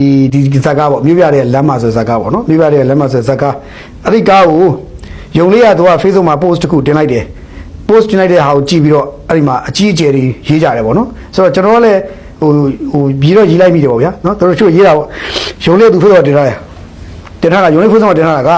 ဒီဒီဇက်ကားပေါ့မြို့ပြတဲ့လမ်းမဆိုဇက်ကားပေါ့နော်မြို့ပြတဲ့လမ်းမဆိုဇက်ကားအဲ့ဒီကားကိုယုံလေးရတော့ Facebook မှာ post တစ်ခုတင်လိုက်တယ် post တင်လိုက်တဲ့ဟာကိုကြည့်ပြီးတော့အဲ့ဒီမှာအကြီးအကျယ်ကြီးရေးကြတယ်ပေါ့နော်ဆိုတော့ကျွန်တော်ကလည်းဟိုဟိုပြီးတော့ရေးလိုက်မိတယ်ပေါ့ဗျာနော်တော်တော်ချို့ရေးတာပေါ့ယုံလေးကသူ Facebook တင်ထားတယ်တင်ထားတာယုံလေး Facebook မှာတင်ထားတာက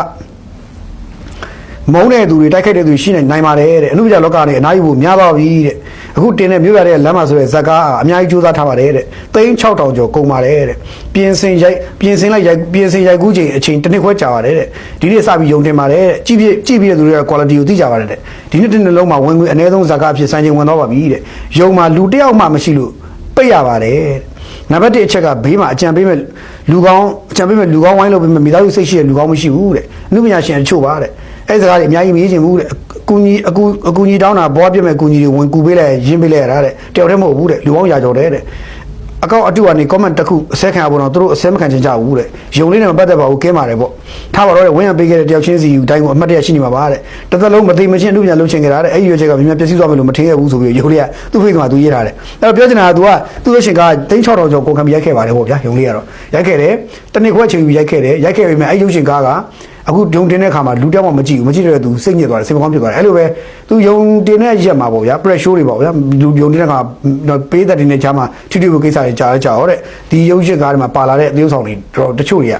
မုန်းတဲ့သူတွေတိုက်ခိုက်တဲ့သူတွေရှိနေနိုင်ပါတယ်တဲ့အနုပညာလောကနဲ့အနားယူဖို့များပါပြီတဲ့ အခုတင်တဲ့မြို့ရတဲ့လမ်းမှာဆိုတဲ့ဇက်ကားအများကြီးစူးစမ်းထားပါတယ်တဲ့သိန်း6000ကျော်ကုန်ပါတယ်တဲ့ပြင်ဆင်ရိုက်ပြင်ဆင်လိုက်ရိုက်ပြင်ဆင်ရိုက်ကူးချိန်အချိန်တစ်နှစ်ခွဲကြာပါတယ်တဲ့ဒီနေ့စပြီးယုံတင်ပါတယ်တဲ့ကြည့်ပြကြည့်ပြတဲ့သူတွေက quality ကိုသိကြပါတယ်တဲ့ဒီနေ့တစ်နေ့လုံးမှာဝင်ငွေအနည်းဆုံးဇက်ကားအဖြစ်စံချိန်ဝင်တော့ပါပြီတဲ့ယုံမှာလူတစ်ယောက်မှမရှိလို့ပိတ်ရပါတယ်တဲ့နံပါတ်1အချက်ကဘေးမှာအကြံပေးမဲ့လူကောင်းအကြံပေးမဲ့လူကောင်းဝိုင်းလို့ပေးမဲ့မိသားစုစိတ်ရှိတဲ့လူကောင်းမရှိဘူးတဲ့အနုပညာရှင်အချို့ပါတဲ့အဲ့ဒီစကားတွေအများကြီးမေးချင်ဘူးတဲ့အ ကူကြီးအကူအကူကြီးတောင်းတာဘောပြည့်မဲ့အကူကြီးတွေဝင်ကူပေးလိုက်ရင်းပေးလိုက်ရတာတဲ့တယောက်တည်းမဟုတ်ဘူးတဲ့လူကောင်းရာကျော်တဲ့တဲ့အကောက်အတူကနေ comment တစ်ခုအဆက်ခံရဖို့တော့သူတို့အဆက်မခံချင်ကြဘူးတဲ့ယုံလေးနဲ့မပတ်သက်ပါဘူးကင်းပါတယ်ပေါ့ထားပါတော့တဲ့ဝင်းရပေးခဲ့တဲ့တယောက်ချင်းစီယူတိုင်းကိုအမှတ်တရရှိနေမှာပါတဲ့တစ်သက်လုံးမသိမချင်းအနုပညာလုံးချင်ကြတာတဲ့အဲ့ဒီရွေးချက်ကမြင်မြပျက်စီးသွားမယ်လို့မထင်ရဘူးဆိုပြီးယုံလေးကသူ့ဖိတ်မှာသူရေးထားတယ်အဲ့တော့ပြောချင်တာက तू ကသူ့ရဲ့ရှင်က3600ကျော်ကိုခံပြီးရိုက်ခဲ့ပါတယ်ပေါ့ဗျာယုံလေးကတော့ရိုက်ခဲ့တယ်တနစ်ခွဲချိန်ယူရိုက်ခဲ့တယ်ရိုက်ခဲ့ပေမဲ့အဲ့ရုပ်ရှင်ကားက အခုဒုံတင်တဲ့ခါမှာလူတောင်မှမကြည့်ဘူးမကြည့်တဲ့သူစိတ်ညစ်သွားတယ်စိတ်မကောင်းဖြစ်သွားတယ်အဲ့လိုပဲသူယုံတင်တဲ့ရက်မှာပေါ့ဗျာ pressure တွေပေါ့ဗျာလူယုံတင်တဲ့ခါပေးတဲ့တင်တဲ့ကြားမှာထိထိကိုကိစ္စတွေကြားရကြတော့တဲ့ဒီရုပ်ရှင်ကားတွေမှာပါလာတဲ့သေုပ်ဆောင်တွေတော့တချို့တွေက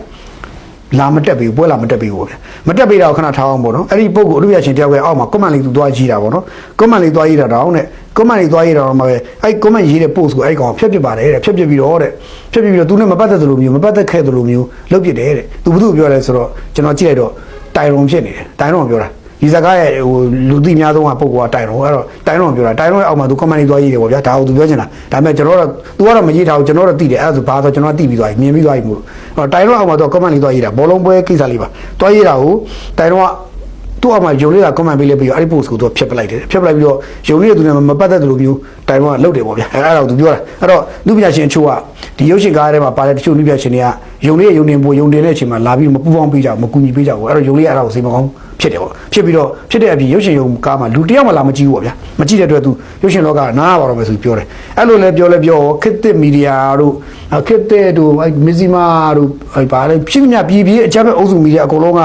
လာမတက်ဘူးပွဲလာမတက်ဘူးပေါ့ဗျာမတက်ပေးတော့ခဏထားအောင်ပေါ့နော်အဲ့ဒီပုံကိုအလူရရှင်တယောက်ရဲ့အောက်မှာ comment လေးသူသွားရေးတာပေါ့နော် comment လေးသွားရေးတာတော့တဲ့ comment လေးသွားရေးတာတော့မှပဲအဲ့ comment ရေးတဲ့ post ကိုအဲ့ကောင်ဖြတ်ပစ်ပါတယ်တဲ့ဖြတ်ပစ်ပြီးတော့တဲ့ဖြတ်ပစ်ပြီးတော့သူနဲ့မပတ်သက်သလိုမျိုးမပတ်သက်ခဲ့သလိုမျိုးလုပ်ပစ်တယ်တဲ့သူဘုသူ့ပြောလဲဆိုတော့ကျွန်တော်ကြည့်လိုက်တော့တိုင်ရုံဖြစ်နေတယ်တိုင်ရုံပြောတာဒီစကားရဲ့ဟိုလူသိများဆုံးကပုံကတိုင်ရုံအဲ့တော့တိုင်ရုံပြောတာတိုင်ရုံရဲ့အောက်မှာသူ comment လေးသွားရေးတယ်ပေါ့ဗျာဒါကိုသူပြောချင်တာဒါပေမဲ့ကျွန်တော်တော့ तू ကတော့မရေးထားဘူးကျွန်တော်တော့သိတယ်အဲ့ဒါဆိုဘာဆိုကျွန်တော်ကသိပြီးသွားပြီမြင်ပြီးသွားပြီမို့လို့ တိုင်ရုံအောက်မှာသူ comment လေးသွားရေးတာဘောလုံးပွဲကိစ္စလေးပါသွားရေးတာကိုတိုင်ရုံက သူ့အမှယုံလေးက comment ပေးလိုက်ပြီးတော့အဲ့ဒီ post ကိုသူကဖျက်ပလိုက်တယ်ဖျက်ပလိုက်ပြီးတော့ယုံလေးကသူနဲ့မပတ်သက်တယ်လို့မျိုးတိုင်ဝမ်ကလုပ်တယ်ပေါ့ဗျာအဲ့အဲ့ဒါကိုသူပြောတာအဲ့တော့လူပညာရှင်အချို့ကဒီရုပ်ရှင်ကားထဲမှာပါတဲ့တချို့လူပညာရှင်တွေကယုံလေးရဲ့ယုံတင်ပို့ယုံတင်တဲ့အချိန်မှာလာပြီးမပူပေါင်းပေးကြဘူးမကူညီပေးကြဘူးအဲ့တော့ယုံလေးကအဲ့ဒါကိုစိတ်မကောင်းဖြစ်တယ်ပေါ့ဖြစ်ပြီးတော့ဖြစ်တဲ့အပြင်ရုပ်ရှင်ယုံကားမှာလူတစ်ယောက်မှလာမကြည့်ဘူးပေါ့ဗျာမကြည့်တဲ့အတွက်သူရုပ်ရှင်လောကနားရပါတော့မယ်ဆိုပြီးပြောတယ်အဲ့လိုလဲပြောလဲပြောခစ်တစ်မီဒီယာတို့ခစ်တစ်တို့အဲ့မီဇီမာတို့အဲ့ဗာလဲဖြစ်မြပြည်ပြည်အကြမ်းဖက်အုပ်စုမီဒီယာအကုန်လုံးက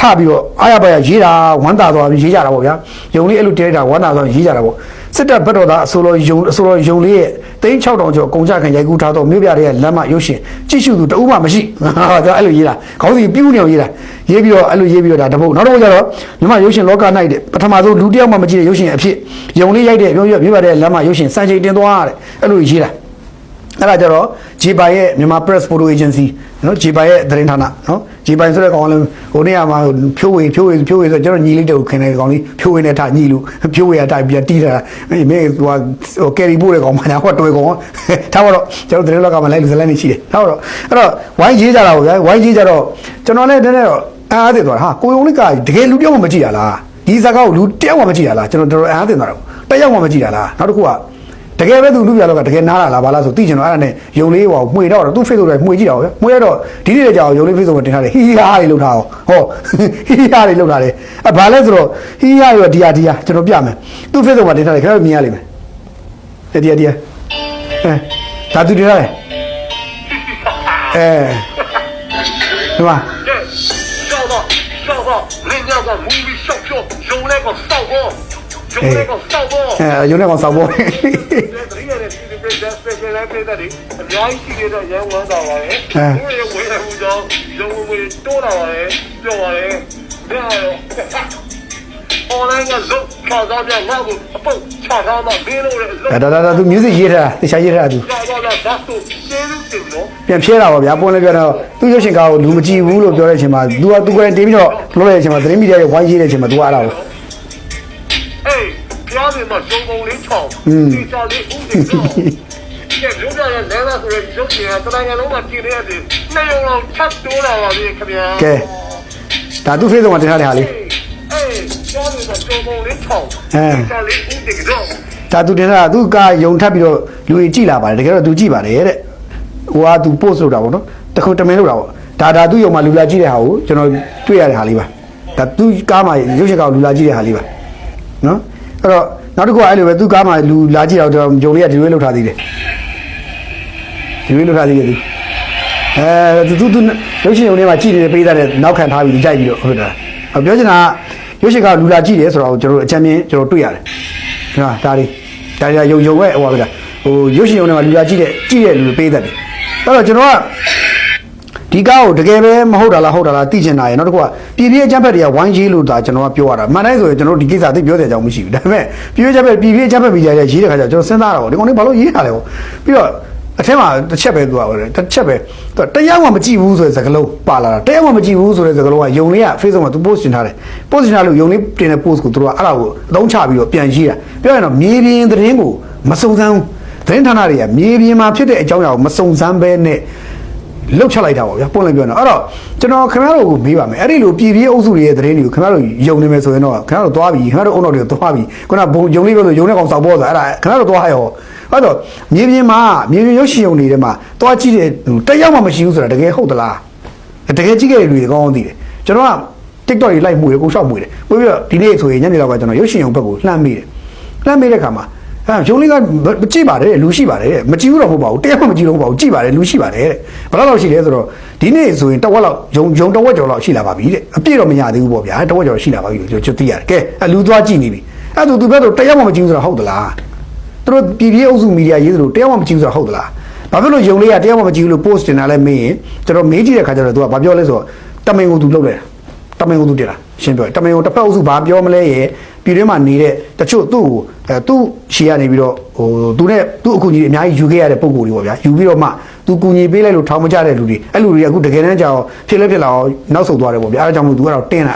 ထပြီးတော့အားရပါရရေးတာဝမ်းသာသွားပြီးရေးကြတာပေါ့ဗျာယုံလေးအဲ့လိုတဲတာဝမ်းသာသွားရေးကြတာပေါ့စစ်တပ်ဘက်တော်သားအစိုးရယုံအစိုးရယုံလေးရဲ့သိန်း6000ကျော်ကုန်ကြခံရိုက်ကူးထားတော့မြို့ပြတဲ့လမ်းမရုပ်ရှင်ကြည့်ရှုသူတအုပ်မှမရှိဟာဒါအဲ့လိုရေးတာခေါင်းစီပြူးနေအောင်ရေးတာရေးပြီးတော့အဲ့လိုရေးပြီးတော့ဒါတပုတ်နောက်တစ်ပုတ်ကျတော့မြန်မာရုပ်ရှင်လောက၌တဲ့ပထမဆုံးလူတစ်ယောက်မှမကြည့်တဲ့ရုပ်ရှင်အဖြစ်ယုံလေးရိုက်တဲ့ပြောပြမြို့ပြတဲ့လမ်းမရုပ်ရှင်စံချိန်တင်သွားတဲ့အဲ့လိုရေးတာအဲ့ဒါကြတော့ JPI ရဲ့မြန်မာ Press Photo Agency နော် JPI ရဲ့သတင်းဌာနနော် JPI ဆိုတဲ့ကောင်ကလည်းဟိုနေ့ကမှဖြိုးဝေဖြိုးဝေဖြိုးဝေဆိုကျွန်တော်ညီလေးတူခင်တဲ့ကောင်လေးဖြိုးဝေနဲ့ထားညီလူဖြိုးဝေကတိုက်ပြီးတီးတာမင်းမင်းဟိုဟိုကယ်ရီပို့တဲ့ကောင်မှညာဟောတွေ့ကောင်ထားတော့ကျွန်တော်သတင်းလောက်ကမှလိုက်လူစလိုက်နေရှိတယ်ထားတော့အဲ့တော့ဝိုင်းရေးကြတာပေါ့ဗျာဝိုင်းရေးကြတော့ကျွန်တော်လည်းတည်းတည်းတော့အားအသစ်သွားတာဟာကိုယုံလေးကတကယ်လူတယောက်မှမကြည့်ရလားဒီဇာတ်ကောက်လူတယောက်မှမကြည့်ရလားကျွန်တော်တော်တော်အားအသစ်သွားတော့တယောက်မှမကြည့်ရလားနောက်တစ်ခုက တကယ်ပဲသူလူပြလောကတကယ်နားလာလားဘာလားဆိုသိချင်တော့အဲ့ဒါနဲ့ယုံလေးဟောမှွေတော့သူ့ Facebook တွေမှွေကြည့်တာဗျမှွေရတော့ဒီနေ့ကြောင်ယုံလေး Facebook မှာတင်ထားတယ်ဟီဟီဟာတွေလုပ်ထားအောင်ဟောဟီဟီဟာတွေလုပ်ထားတယ်အဲဘာလဲဆိုတော့ဟီဟီဟာရောဒီဟာဒီဟာကျွန်တော်ပြမယ်သူ့ Facebook မှာတင်ထားတယ်ခင်ဗျားမြင်ရလိမ့်မယ်အဲဒီဟာဒီဟာအဲဒါသူတင်ထားတယ်အဲဒီမှာ 耶，笑到笑到，人家个母里笑笑，有那个扫光，有那个扫光。 အဲရုံးနဲ့ကောင်ဆောင်ဖို့ဒီနေ့လည်းဒီ present special လေးပေးတာဒီအများကြီးရှိနေတဲ့ရန်ဝမ်းတာပါပဲ။ကိုယ့်ရဲ့ဝေဟူကြောင့်ရုံးဝေတိုးလာပါလေပြောပါလေ။ဒါရော online ကလုံးခါစားပြငါ့ကိုအပုတ်ချထားမှဘေးလို့လေ။ဒါဒါဒါသူ music ရေးထားတခြားရေးထားသူ။ဒါဒါဒါဒါသူရှင်းလို့တင်လို့ပြန်ဖြဲတာပါဗျာပွင့်လည်းပြန်တော့သူရုပ်ရှင်ကားကိုလူမကြည့်ဘူးလို့ပြောတဲ့အချိန်မှာ तू က तू ကိုယ်တင်ပြီးတော့လုပ်ရတဲ့အချိန်မှာသတင်းမီဒီယာရဲ့ဝိုင်းရေးတဲ့အချိန်မှာ तू အားလာဘူး။အေး ကြားပြီးမှဇုံပုံလေးချောင်းဒီချောင်းလေးဥစဉ်ချောင်းကဲရုပ်ရရလဲလာဆိုရင်ရုပ်ရှင်ကတိုင်းကလုံးမှာတင်နေရတယ်နှစ်ရုံလောက်ထပ်တိုးလာပါပြီခင်ဗျာကဲဒါသူ့ Facebook မှာတင်ထားတဲ့ဟာလေးအေးကြားပြီးမှဇုံပုံလေးချောင်းဒီချောင်းလေးဥစဉ်ချောင်းဒါသူတင်ထားတာသူကယုံထပ်ပြီးတော့လူကြီးကြည်လာပါတယ်တကယ်တော့သူကြည်ပါတယ်တဲ့ဟိုကသူ post လုပ်တာပေါ့နော်တခုတမင်လုပ်တာပေါ့ဒါဒါသူ့ယုံမှာလူလာကြည့်တဲ့ဟာကိုကျွန်တော်တွေ့ရတဲ့ဟာလေးပါဒါသူကားမှာရုပ်ရှင်ကောင်လူလာကြည့်တဲ့ဟာလေးပါနော် အဲ့တော့နောက်တစ်ခုကအဲ့လိုပဲသူကားမှာလူလာကြည့်တော့ကျွန်တော်ယုံလေးကဒီလိုလုပ်ထားသေးတယ်ဒီလိုလုပ်ထားသေးတယ်သူအဲသူသူသူရုပ်ရှင်ရုံထဲမှာကြည်နေတဲ့ပေးသားတဲ့နောက်ခံထားပြီးကြိုက်ပြီးတော့ဟုတ်တယ်အပြောချင်တာကရုပ်ရှင်ကလူလာကြည့်တယ်ဆိုတော့ကျွန်တော်တို့အချမ်းမြင်ကျွန်တော်တွေ့ရတယ်ဟာဒါလေးဒါလေးရုံရုံရဲ့ဟိုပါဗျာဟိုရုပ်ရှင်ရုံထဲမှာလူလာကြည့်တဲ့ကြည့်တဲ့လူတွေပေးတတ်တယ်အဲ့တော့ကျွန်တော်က ဒီကားကိုတကယ်ပဲမဟုတ်တာလားဟုတ်တာလားသိချင်တာရယ်နောက်တစ်ခုကပြည်ပြည့်အကြမ်းဖက်တွေကဝိုင်းရေးလို့ဒါကျွန်တော်ကပြောရတာမှန်တယ်ဆိုရင်ကျွန်တော်တို့ဒီကိစ္စသိပြောတဲ့အကြောင်းမရှိဘူးဒါပေမဲ့ပြည်ပြည့်အကြမ်းဖက်ပြည်ပြည့်အကြမ်းဖက်မိကြတဲ့ရေးတဲ့ခါကျတော့ကျွန်တော်စဉ်းစားတာပေါ့ဒီကောင်လေးဘာလို့ရေးတာလဲပေါ့ပြီးတော့အထက်မှာတစ်ချက်ပဲသူကပါတယ်တစ်ချက်ပဲသူကတရားမှမကြည့်ဘူးဆိုတဲ့စကားလုံးပါလာတာတရားမှမကြည့်ဘူးဆိုတဲ့စကားလုံးကယုံလေးက Facebook မှာ तू post တင်ထားတယ် post တင်ထားလို့ယုံလေးတင်တဲ့ post ကိုသူတို့ကအဲ့ဒါကိုအသုံးချပြီးတော့ပြန်ရေးတာပြောရင်တော့မြေပြင်သတင်းကိုမစုံစမ်းဘူးသတင်းဌာနတွေကမြေပြင်မှာဖြစ်တဲ့အကြောင်းအရာကိုမစုံစမ်းဘဲနဲ့ လှုပ်ချလိုက်တာပေါ့ဗျာပုံလည်းပြောနေအဲ့တော့ကျွန်တော်ခင်ဗျားတို့ကိုမေးပါမယ်အဲ့ဒီလိုပြည်ပြည်အုပ်စုတွေရဲ့သတင်းတွေကိုခင်ဗျားတို့ယုံနေမယ်ဆိုရင်တော့ခင်ဗျားတို့သွားပြီခင်ဗျားတို့အုံတော်တွေကိုသွားပြီခုနကဘုံယုံလေးပြောလို့ယုံတဲ့ကောင်စောက်ပေါ်ဆိုအဲ့ဒါခင်ဗျားတို့သွားရောအဲ့တော့မြေပြင်မှာမြေပြင်ရုပ်ရှင်ယုံတွေထဲမှာသွားကြည့်တဲ့တက်ရောက်မှမရှိဘူးဆိုတာတကယ်ဟုတ်သလားတကယ်ကြည့်ခဲ့တဲ့လူတွေကောင်းကောင်းသိတယ်ကျွန်တော်က TikTok ကြီးလိုက်မှုတယ်ကိုရှောက်မှုတယ်ပို့ပြီးတော့ဒီနေ့ဆိုရင်ညနေလောက်ကကျွန်တော်ရုပ်ရှင်ယုံဘက်ကိုလှမ်းမိတယ်လှမ်းမိတဲ့ခါမှာ အဲရုံလေးကမကြည့်ပါတယ်လူရှိပါတယ်တဲ့မကြည့်ဘူးတော့မဟုတ်ပါဘူးတရားမှမကြည့်လို့မဟုတ်ပါဘူးကြည့်ပါတယ်လူရှိပါတယ်တဲ့ဘယ်လောက်လောက်ရှိလဲဆိုတော့ဒီနေ့ဆိုရင်တဝက်လောက်ယုံယုံတဝက်ကျော်လောက်ရှိလာပါပြီတဲ့အပြည့်တော့မရသေးဘူးပေါ့ဗျာတဝက်ကျော်ရှိလာပါပြီလို့ကျွန်တော်သိရတယ်ကဲအလူသွားကြည့်နေပြီအဲ့ဒါသူဘက်တော့တရားမှမကြည့်ဘူးဆိုတာဟုတ်သလားသူတို့ပြည်ပြည်အုပ်စုမီဒီယာရေးသလိုတရားမှမကြည့်ဘူးဆိုတာဟုတ်သလားဘာဖြစ်လို့ယုံလေးကတရားမှမကြည့်ဘူးလို့ post တင်တာလဲမေးရင်ကျွန်တော်မေးကြည့်တဲ့ခါကျတော့သူကဘာပြောလဲဆိုတော့တမင်ကိုသူလုပ်တယ်တမင်ကိုသူတင်လာရှင်းပြောတယ်တမင်ကိုတစ်ဖက်အုပ်စုဘာပြောမလဲရဲ့ ပြည်တွင်းမှာနေတဲ့တချို့သူ့ကိုအဲသူ့ရှီကနေပြီးတော့ဟိုသူနဲ့သူ့အကူကြီးတွေအများကြီးယူခဲ့ရတဲ့ပုံကိုယ်တွေပေါ့ဗျာယူပြီးတော့မှသူကူညီပေးလိုက်လို့ထောင်မကြတဲ့လူတွေအဲ့လူတွေအခုတကယ်တမ်းကျတော့ဖြစ်လဲဖြစ်လာအောင်နောက်ဆုတ်သွားတယ်ပေါ့ဗျာအဲဒါကြောင့်မို့သူကတော့တင်လာ